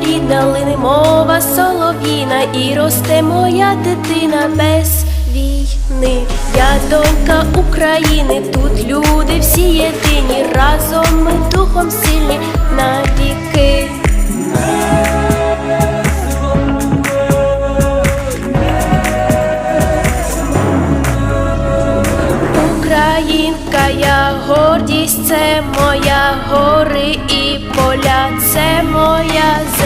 рідна, лине мова солов'їна, і росте моя дитина без війни. Я донька України, тут люди всі єдині, разом ми духом сильні навіки. Українка, я гордість, це моя гори і поля, це моя земля,